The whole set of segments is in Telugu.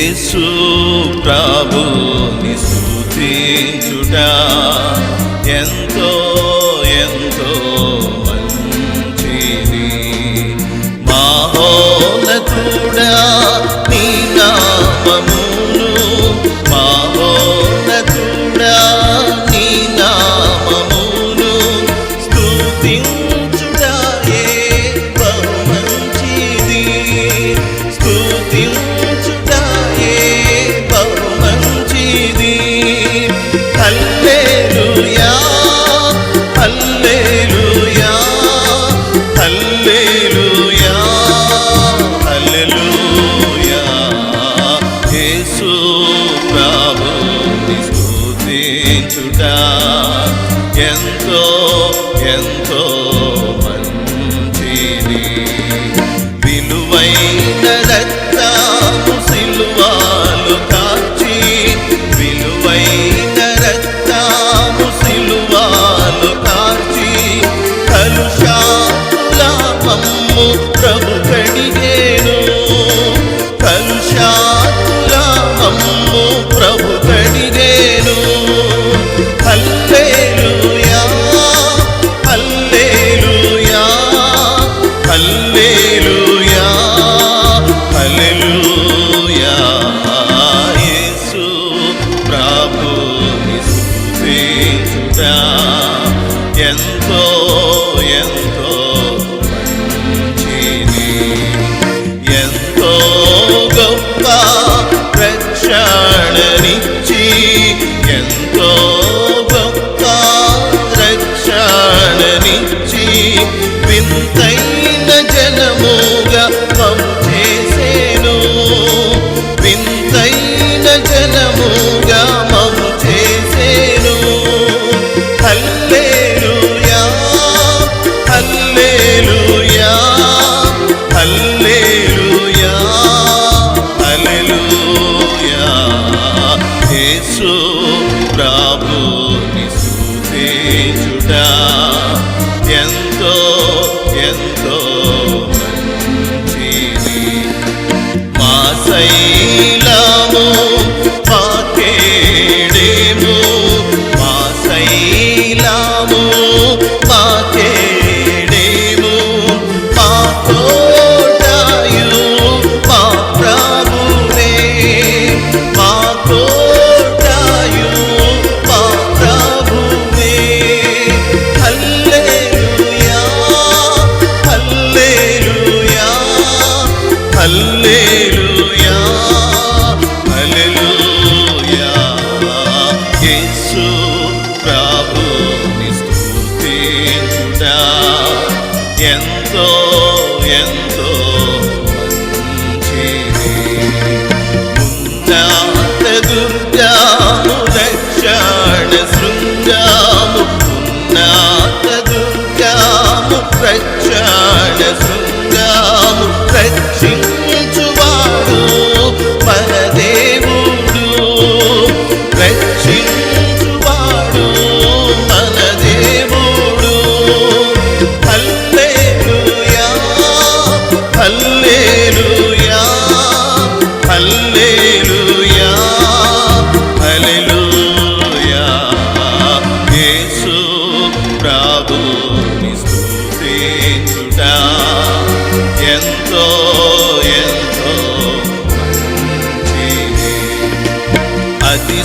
యేసు ప్రభుని సూచించుట ఎంతో ఎంతో ఎంతో మంచిది. విలువైన రక్తము సిలువాలు కాచి విలువైన 先走。it's so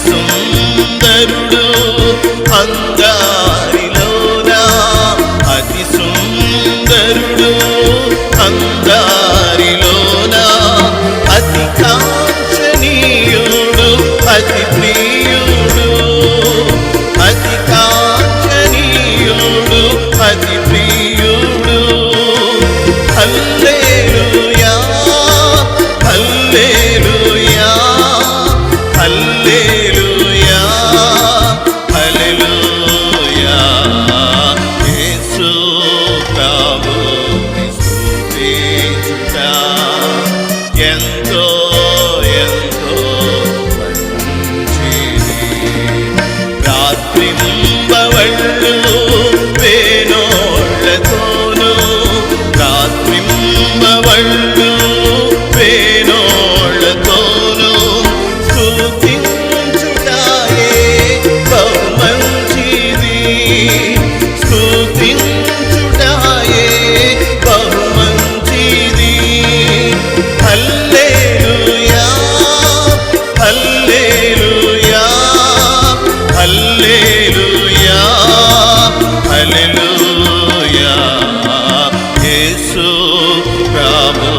സുന്ദരുടോ? Haydi Brahma